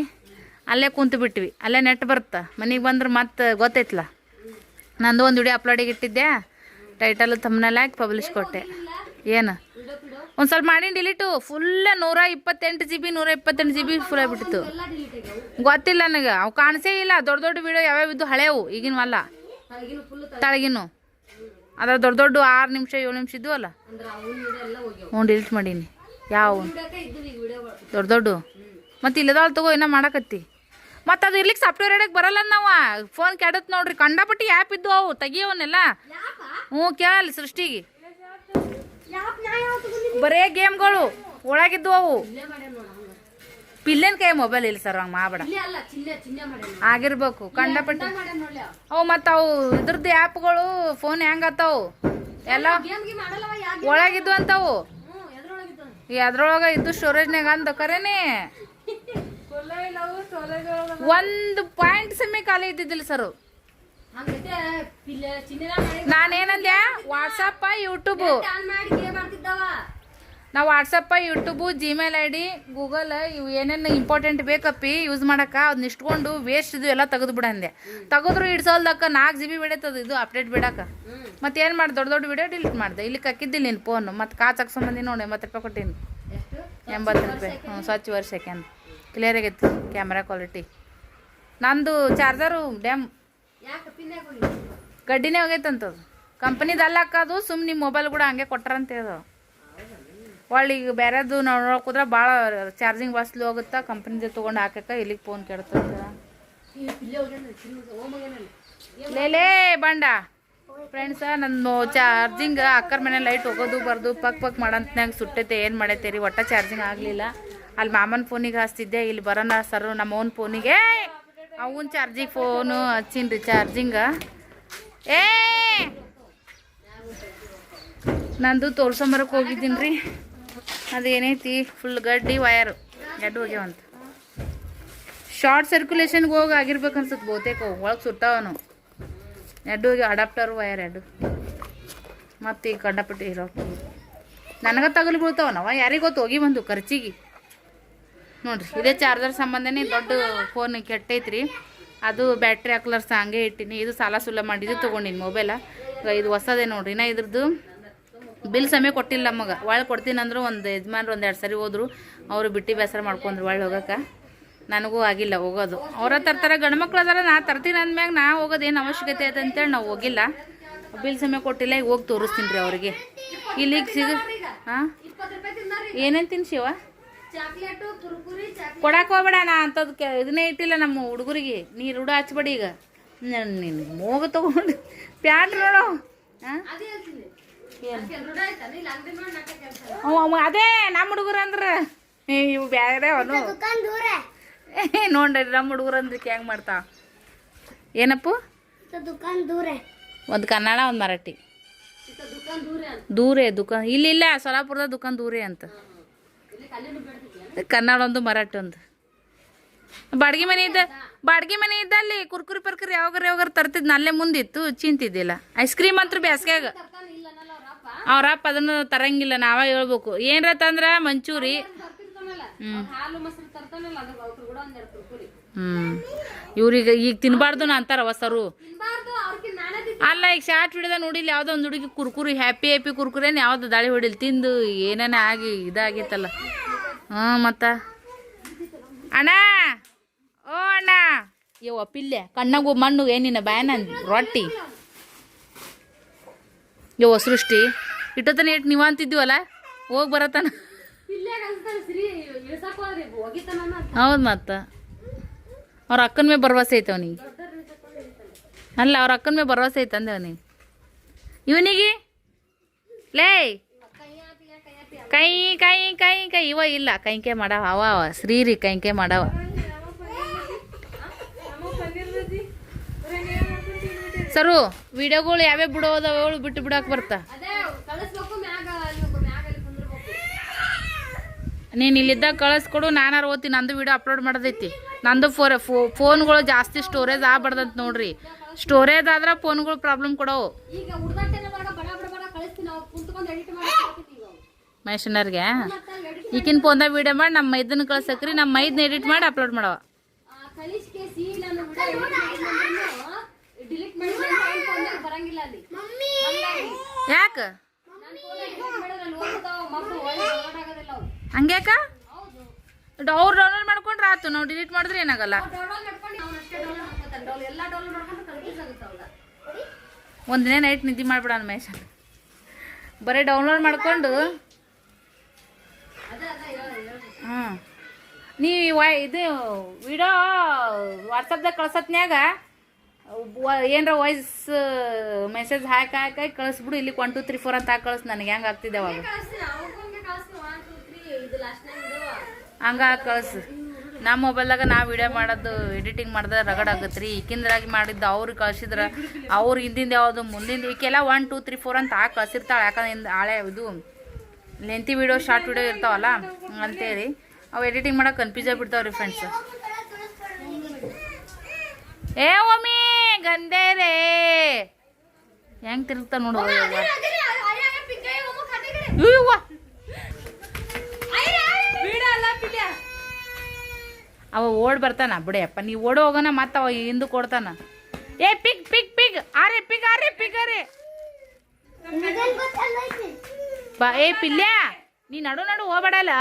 ಅಲ್ಲೇ ಕುಂತು ಬಿಟ್ವಿ. ಅಲ್ಲೇ ನೆಟ್ ಬರುತ್ತೆ. ಮನೆಗೆ ಬಂದ್ರೆ ಮತ್ತೆ ಗೊತ್ತೈತ್ಲ? ನಂದು ಒಂದು ವಿಡಿಯೋ ಅಪ್ಲೋಡಿಗೆ ಇಟ್ಟಿದ್ದೆ. ಟೈಟಲ್ ತಮ್ಮನೆಲ್ಲ ಹಾಕಿ ಪಬ್ಲಿಷ್ ಕೊಟ್ಟೆ. ಏನು? ಒಂದು ಸ್ವಲ್ಪ ಮಾಡಿ ಡಿಲೀಟು ಫುಲ್ಲ ನೂರ ಇಪ್ಪತ್ತೆಂಟು ಜಿ ಬಿ ನೂರ ಇಪ್ಪತ್ತೆಂಟು ಜಿ ಬಿ ಫುಲ್ ಆಗಿಬಿಟ್ಟಿತ್ತು. ಗೊತ್ತಿಲ್ಲ ನನಗೆ. ಅವು ಕಾಣಿಸೇ ಇಲ್ಲ. ದೊಡ್ಡ ದೊಡ್ಡ ವಿಡಿಯೋ ಯಾವ್ಯಾವ ಇದ್ದು ಹಳೆವು. ಈಗಿನ ಅಲ್ಲ ತಳಗಿನ ಫುಲ್ ತಳಗಿನು ಅದ್ರ ದೊಡ್ಡ ದೊಡ್ಡ ಆರು ನಿಮಿಷ, ಏಳು ನಿಮಿಷ ಇದ್ದು ಅಲ್ಲ? ಹ್ಞೂ ಡಿಲೀಟ್ ಮಾಡೀನಿ. ಯಾವ? ದೊಡ್ಡ ದೊಡ್ಡ? ಮತ್ತೆ ಇಲ್ಲದಾಳ ತಗೋ ಏನೋ ಮಾಡಕತ್ತಿ. ಮತ್ತು ಅದು ಇರ್ಲಿಕ್ಕೆ ಸಾಫ್ಟ್ವೇರ್ ಇಡಕ್ಕೆ ಬರಲ್ಲ ನಾವು. ಫೋನ್ ಕೆಡತ್ ನೋಡ್ರಿ. ಕಂಡಪಟ್ಟಿ ಆ್ಯಪ್ ಇದ್ದು ಅವು. ತೆಗಿಯವನ್ನೆಲ್ಲ? ಹ್ಞೂ ಕೇಳಲ್ಲ ಸೃಷ್ಟಿಗೆ. ಬರೇ ಗೇಮ್ಗಳು ಒಳಗಿದ್ದು ಅವು. ಪಿಲ್ಲಿನ ಕೈ ಮೊಬೈಲ್ ಇಲ್ಲ ಸರ್ ಹಂಗೆ ಮಾಡಬೇಡ. ಆಗಿರ್ಬೇಕು ಕಂಡಪಟ್ಟಿ ಅವು ಮತ್ತು ಅವು ಇದ್ರದ್ದು ಆ್ಯಪ್ಗಳು ಫೋನ್ ಹೆಂಗತ್ತವು ಎಲ್ಲ ಒಳಗಿದ್ವು ಒಳಗಿದ್ದು ಅಂತವು. ಅದ್ರೊಳಗೆ ಇದ್ದು ಸ್ಟೋರೇಜ್ನಾಗ ಅಂದ ಕರೇನೆ. ಒಂದು ಪಾಯಿಂಟ್ ಸೆಮಿ ಖಾಲಿ ಇದ್ದಿದ್ದಿಲ್ಲ ಸರ್ ನಾನೇನಂದ್ಯಾ ವಾಟ್ಸಪ್ಪ ಯೂಟ್ಯೂಬು ನಾವು WhatsApp YouTube Gmail I D Google ಇವು ಏನೇನು ಇಂಪಾರ್ಟೆಂಟ್ ಬೇಕಪ್ಪಿ ಯೂಸ್ ಮಾಡಕ್ಕೆ ಅದನ್ನ ಇಷ್ಟಕೊಂಡು ವೇಸ್ಟ್ ಇದು ಎಲ್ಲ ತೆಗೆದು ಬಿಡಂದೆ ತೆಗೆದ್ರು ಇಡ್ಸೋಲ್ದಕ್ಕ ನಾಲ್ಕು ಜಿ ಬಿ ಬಿಡತ್ತದು ಇದು ಅಪ್ಡೇಟ್ ಬಿಡಕ್ಕೆ ಮತ್ತೆ ಏನು ಮಾಡಿ ದೊಡ್ಡ ದೊಡ್ಡ ವಿಡಿಯೋ ಡಿಲೀಟ್ ಮಾಡಿದೆ. ಇಲ್ಲಿ ಕಕ್ಕಿದ್ದಿಲ್ಲ ನಿನ್ನ ಫೋನು ಮತ್ತು ಕಾಚ್ ಸಂಬಂಧಿ ನೋಡಿ ಎಂಬತ್ತು ರೂಪಾಯಿ ಕೊಟ್ಟೀನಿ. ಎಂಬತ್ತು ರೂಪಾಯಿ. ಹ್ಞೂ ಸ್ವಚ್ಛ ವರ್ಷ ಸೆಕೆಂಡ್ ಕ್ಲಿಯರ್ ಆಗೈತೆ ಕ್ಯಾಮ್ರಾ ಕ್ವಾಲಿಟಿ ನಂದು ಚಾರ್ಜರು ಡ್ಯಾಮ್ ಗಡ್ಡಿನೇ ಹೋಗೈತಂತದು. ಕಂಪ್ನಿದು ಅಲ್ಲ ಅಕ್ಕದು ಸುಮ್ ನಿಮ್ಮ ಮೊಬೈಲ್ ಕೂಡ ಹಂಗೆ ಕೊಟ್ರಂತ ಹೇಳು ಒಳ್ಳೆ ಈಗ ಬೇರೆದು ನಾವು ನೋಡ್ಕೋದ್ರೆ ಭಾಳ ಚಾರ್ಜಿಂಗ್ ಭಾಳ ಸ್ಲೋ ಆಗುತ್ತಾ, ಕಂಪ್ನಿದು ತೊಗೊಂಡು ಹಾಕಕ್ಕೆ ಇಲ್ಲಿಗೆ ಫೋನ್ ಕೇಳ್ತಾರೆ ಲೇ ಬಂಡ. ಫ್ರೆಂಡ್ಸ ನನ್ನ ಚಾರ್ಜಿಂಗ್ ಅಕ್ಕರ ಮನೆ ಲೈಟ್ ಹೋಗೋದು ಬರ್ದು ಪಕ್ ಪಕ್ ಮಾಡಂತನಾಗ ಸುಟ್ಟೈತೆ, ಏನು ಮಾಡೈತೆ ರೀ? ಒಟ್ಟ ಚಾರ್ಜಿಂಗ್ ಆಗಲಿಲ್ಲ. ಅಲ್ಲಿ ಮಾಮನ ಫೋನಿಗೆ ಹಚ್ತಿದ್ದೆ, ಇಲ್ಲಿ ಬರೋಣ ಸರ್ ನಮ್ಮ ಓನ್ ಫೋನಿಗೆ ಅವನ ಚಾರ್ಜಿಂಗ್ ಫೋನು ಹಚ್ಚಿನ್ರಿ ಚಾರ್ಜಿಂಗ. ಏ ನಂದು ತೋರ್ಸಂಬರಕ್ಕೆ ಹೋಗಿದ್ದೀನಿ ರೀ ಅದು ಏನೈತಿ? ಫುಲ್ ಗಡ್ಡಿ ವಯರು ಗಡ್ಡು ಹೋಗ್ಯಾವಂತ. ಶಾರ್ಟ್ ಸರ್ಕ್ಯುಲೇಷನ್ಗೆ ಹೋಗಿ ಆಗಿರ್ಬೇಕು ಅನ್ಸುತ್ತೆ ಬಹುತೇಕ ಒಳಗೆ ಸುಟ್ಟಾವನು ಹೋಗಿ ಅಡಾಪ್ಟರ್ ವಯರ್ ಎಡ್ಡು. ಮತ್ತು ಈಗ ಕಂಡಪಟ್ಟು ಇರೋ ನನಗೆ ತಗಲು ಬೀಳ್ತಾವನವ ಯಾರಿಗೆ ಗೊತ್ತು? ಹೋಗಿ ಬಂದು ಖರ್ಚಿಗೆ. ನೋಡ್ರಿ, ಇದೇ ಚಾರ್ಜರ್ ಸಂಬಂಧನೇ ದೊಡ್ಡ ಫೋನ್ ಕೆಟ್ಟೈತ್ರಿ. ಅದು ಬ್ಯಾಟ್ರಿ ಹಾಕ್ಲರ್ಸ್ ಹಂಗೆ ಇಟ್ಟಿನಿ. ಇದು ಸಾಲ ಸುಲ ಮಾಡಿದ್ದು ತೊಗೊಂಡಿನಿ ಮೊಬೈಲ ಇದು ಹೊಸದೇ ನೋಡ್ರಿ. ನಾ ಇದ್ರದ್ದು ಬಿಲ್ ಸಮಯ ಕೊಟ್ಟಿಲ್ಲ ನಮಗೆ. ಒಳ್ಳೆ ಕೊಡ್ತೀನಿ ಅಂದ್ರು ಒಂದು ಯಜಮಾನ್ರು ಒಂದು ಎರಡು ಸರಿ ಹೋದ್ರು. ಅವರು ಬಿಟ್ಟು ಬೇಸರ ಮಾಡ್ಕೊಂಡ್ರು ಒಳ್ಳೆ ಹೋಗೋಕೆ ನನಗೂ ಆಗಿಲ್ಲ ಹೋಗೋದು. ಅವರ ತರ್ತಾರೆ ಗಂಡು ಮಕ್ಳು ಅದಾರ ನಾ ತರ್ತೀನಿ ಅಂದ್ಮ್ಯಾಗ ನಾ ಹೋಗೋದು ಏನು ಅವಶ್ಯಕತೆ ಐತೆ ಅಂತೇಳಿ ನಾವು ಹೋಗಿಲ್ಲ. ಬಿಲ್ ಸಮಯ ಕೊಟ್ಟಿಲ್ಲ, ಈಗ ಹೋಗಿ ತೋರಿಸ್ತೀನಿ ರೀ ಅವ್ರಿಗೆ. ಇಲ್ಲಿಗೆ ಸಿಗ ಹಾಂ ಏನೇನು ತಿನ್ಸಿವ ಕೊಡಕ್ಕೆ ಹೋಗ್ಬೇಡ ನಾ ಅಂಥದ್ದು ಇದನ್ನೇ ಇಟ್ಟಿಲ್ಲ ನಮ್ಮ ಹುಡುಗರಿಗೆ. ನೀರು ಹುಡು ಹಚ್ಬೇಡಿ ಈಗ. ನಿನ್ನ ಮೋಗ ತೊಗೊಂಡು ಪ್ಯಾಂಟ್ ನೋಡೋ. ಹಾಂ ಅದೇ ನಮ್ಮ ಹುಡುಗರು ಅಂದ್ರೆ. ಇವು ಬೇರೆ ಅವನು. ನೋಡ್ರಿ ನಮ್ಮ ಹುಡುಗರು ಅಂದ್ರಕ್ಕೆ ಹೆಂಗೆ ಮಾಡ್ತಾವ ಏನಪ್ಪು? ಒಂದು ಕನ್ನಡ ಒಂದು ಮರಾಠಿ. ದೂರೇ ದುಕಾನ್. ಇಲ್ಲಿ ಇಲ್ಲ ಸೊಲಾಪುರದ ದುಕಾನ್ ದೂರೇ ಅಂತ. ಕನ್ನಡ ಒಂದು ಮರಾಠಿ ಒಂದು. ಬಾಡಿಗೆ ಮನೆ ಇದ್ದ ಬಾಡಿಗೆ ಮನೆ ಇದ್ದಲ್ಲಿ ಕುರ್ಕುರಿ ಪರ್ಕುರಿ ಯಾವಾಗ ಯಾವಾಗ ತರ್ತಿದ್ ನಲ್ಲೇ ಮುಂದಿತ್ತು ಚಿಂತಿದ್ದಿಲ್ಲ. ಐಸ್ ಕ್ರೀಮ್ ಅಂತೂ ಬೇಸ್ಗ್ಯಾಗ. ತರ್ತಾನೆ ಇಲ್ಲ ಅವ್ರ ಅಪ್ಪ ಅವ್ರ ಅದನ್ನು ತರಂಗಿಲ್ಲ ನಾವ ಹೇಳ್ಬೇಕು. ಏನ್ರ ತಂದ್ರ ಮಂಚೂರಿ. ಹ್ಮ್. ಇವ್ರಿಗೆ ಈಗ ತಿನ್ಬಾರ್ದು ನಾ ಅಂತಾರ ಹೊಸರು. ಅಲ್ಲ ಈಗ ಶಾರ್ಟ್ ಹಿಡಿದ ನೋಡಿಲ್ಲ ಯಾವ್ದೋ ಒಂದು ಹುಡುಗಿ ಕುರ್ಕುರಿ ಹ್ಯಾಪಿ ಹ್ಯಾಪಿ ಕುರ್ಕುರೇನು ಯಾವ್ದು ದಾಳಿ ಹೊಡಿಲ್. ತಿಂದು ಏನೇನ ಆಗಿ ಇದಾಗಿತ್ತಲ್ಲ ಹ್ಞೂ ಮತ್ತ? ಅಣ್ಣ! ಓ ಅಣ್ಣ! ಯವ್ವ ಪಿಲ್ಲೆ ಕಣ್ಣಾಗು ಮಣ್ಣು ಏನಿನ ಬಾಯನ ರೊಟ್ಟಿ. ಯವ್ವ ಸೃಷ್ಟಿ ಇಟ್ಟತನ ಇಟ್ಟು ನೀವು ಅಂತಿದ್ದೀವಲ್ಲ ಹೋಗಿ ಬರತನ ಹೌದು ಮತ್ತ. ಅವ್ರ ಅಕ್ಕನ ಮೇಲೆ ಭರವಸೆ ಐತೆ ಅವನಿಗೆ. ಅಲ್ಲ ಅವ್ರ ಅಕ್ಕನ ಮೇಲೆ ಭರವಸೆ ಐತೆ ಅಂದೆ ಅವನಿಗೆ. ಇವನಿಗೆ? ಲೇ! ಕೈ ಕೈ ಕೈ ಕೈ ಇವ ಇಲ್ಲ ಕೈಂಕೆ ಮಾಡವ ಅವ ಅವ ಶ್ರೀರಿ ಕೈಂಕೆ ಮಾಡವ. ಸರು ವಿಡಿಯೋಗಳು ಯಾವ್ಯಾವ ಬಿಡೋದವ ಅವಳು ಬಿಟ್ಟು ಬಿಡಕ್ಕೆ ಬರ್ತಾ. ನೀನ್ ಇಲ್ಲಿದ್ದಾಗ ಕಳಿಸ್ಕೊಡು ನಾನಾರು ಓದ್ತೀನಿ ನಂದು ವಿಡಿಯೋ ಅಪ್ಲೋಡ್ ಮಾಡದೈತಿ. ನಂದು ಫೋರ್ ಫೋನ್ಗಳು ಜಾಸ್ತಿ ಸ್ಟೋರೇಜ್ ಆಗ್ಬಾರ್ದಂತ ನೋಡ್ರಿ. ಸ್ಟೋರೇಜ್ ಆದ್ರೆ ಫೋನ್ಗಳು ಪ್ರಾಬ್ಲಮ್ ಕೊಡವು. ಮೆಷನರ್ಗೆ ಈಗಿನ ಫೋನ್ದಾಗ ವಿಡಿಯೋ ಮಾಡಿ ನಮ್ಮ ಮೈದನ್ನ ಕಳ್ಸಕ್ರಿ ನಮ್ಮ ಮೈದನ್ನ ಎಡಿಟ್ ಮಾಡಿ ಅಪ್ಲೋಡ್ ಮಾಡವ. ಯಾಕ? ಹಂಗ್ಯಾಕ? ಅವ್ರು ಡೌನ್ಲೋಡ್ ಮಾಡ್ಕೊಂಡ್ರೆ ಆತು ನಾವು ಡಿಲೀಟ್ ಮಾಡಿದ್ರೆ ಏನಾಗಲ್ಲ. ಒಂದಿನೇ ನೈಟ್ ನಿದ್ದೆ ಮಾಡ್ಬಿಡ ಮಹೇಶ. ಬರೀ ಡೌನ್ಲೋಡ್ ಮಾಡಿಕೊಂಡು ಹ್ಞೂ ನೀ ಇದು ವಿಡಿಯೋ ವಾಟ್ಸಪ್ದಾಗ ಕಳ್ಸತ್ನ್ಯಾಗ? ಏನರ ವಾಯ್ಸ್ ಮೆಸೇಜ್ ಹಾಕಿ ಹಾಕಿ ಕಳಿಸ್ಬಿಡು ಇಲ್ಲಿ ಒನ್ ಟು ತ್ರೀ ಫೋರ್ ಅಂತ ಹಾಕಿ ಕಳಿಸ್ ನನಗೆ ಹೆಂಗೆ ಆಗ್ತಿದೆ ಅವಾಗ. ಹಂಗ ಕಳಿಸು. ನಮ್ಮ ಮೊಬೈಲ್ದಾಗ ನಾವು ವಿಡಿಯೋ ಮಾಡೋದು ಎಡಿಟಿಂಗ್ ಮಾಡಿದ್ರೆ ರಗಡ್ ಆಗುತ್ತೆ ರೀ ಈಕಿಂದ್ರಾಗಿ ಮಾಡಿದ್ದು ಅವ್ರಿಗೆ ಕಳ್ಸಿದ್ರೆ ಅವ್ರು ಹಿಂದಿಂದ ಯಾವುದು ಮುಂದಿಂದ ಈಕೆಲ್ಲ ಒನ್ ಟೂ ತ್ರೀ ಫೋರ್ ಅಂತ ಹಾಕಿ ಕಳ್ಸಿರ್ತಾಳೆ. ಯಾಕಂದ್ರೆ ಹಿಂದೆ ಹಳೆ ಇದು ಲೆಂತಿ ವಿಡಿಯೋ ಶಾರ್ಟ್ ವಿಡಿಯೋ ಇರ್ತಾವಲ್ಲ ಅಂತೇಳಿ. ಅವು ಎಡಿಟಿಂಗ್ ಮಾಡೋಕೆ ಕನ್ಫ್ಯೂಸ್ ಆಗಿಬಿಡ್ತಾವ್ರಿ ಫ್ರೆಂಡ್ಸ್ ಏ ಒಮ್ಮಿ ಗಂದೇ ರೇ. ಹೆಂಗ್ ತಿರುಗ್ತಾ ನೋಡು ಅವ ಓಡ್ ಬರ್ತಾನ ಬಿಡಿಯಪ್ಪ ನೀ ಓಡ ಹೋಗೋಣ ಮತ್ತೆ ಅವ ಕೊಡ್ತಾನ ಏ ಪಿಗ್ ಪಿಗ್ ಪಿಗ್ ಆರೆ ಪಿಗ್ ಆರೆ ಪಿಗ್ ಆರೆ. ಬಾ ಏ ಪಿಲ್ಯ ನೀ ನಡು ನಡು ಹೋಗ್ಬೇಡಲ್ಲ.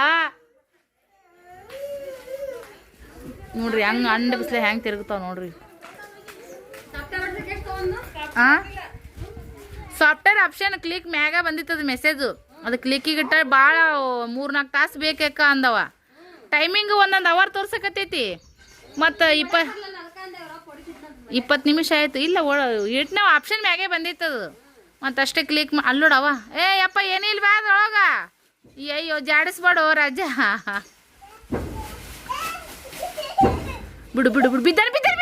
ನೋಡ್ರಿ ಹೆಂಗ್ ಅಂಡ ಬಿಸ್ಲೆ ಹೆಂಗೆ ತಿರುಗ್ತಾವ ನೋಡ್ರಿ. ಆ? ಸಾಫ್ಟ್ವೇರ್ ಆಪ್ಷನ್ ಕ್ಲಿಕ್ ಮ್ಯಾಗ ಬಂದಿತ್ತದ ಮೆಸೇಜು ಅದು ಕ್ಲಿಕ್ಕಿಗೆ ಇಟ್ಟ ಭಾಳ ಮೂರ್ನಾಲ್ಕು ತಾಸು ಬೇಕಕ್ಕ ಅಂದವ. ಟೈಮಿಂಗ್ ಒಂದೊಂದು ಅವರ್ ತೋರ್ಸಕತ್ತೈತಿ. ಮತ್ತು ಇಪ್ಪ ಇಪ್ಪತ್ತು ನಿಮಿಷ ಆಯ್ತು. ಇಲ್ಲ, ಒಳ ಇಟ್ ನಾವು ಆಪ್ಷನ್ ಮ್ಯಾಗೆ ಬಂದಿತ್ತದು. ಮತ್ತು ಅಷ್ಟೇ ಕ್ಲಿಕ್ ಮಾ ಅಲ್ಲೋಡವ ಏ, ಯಪ್ಪ ಏನಿಲ್ವಾ ಅದ್ರೊಳಗ? ಅಯ್ಯೋ ಜಾಡಿಸ್ಬೇಡು ರಾಜ. ಬಿಡು ಬಿಡು ಬಿಡು. ಬಿದ್ದಾನೆ ಬಿದ್ದಾನೆ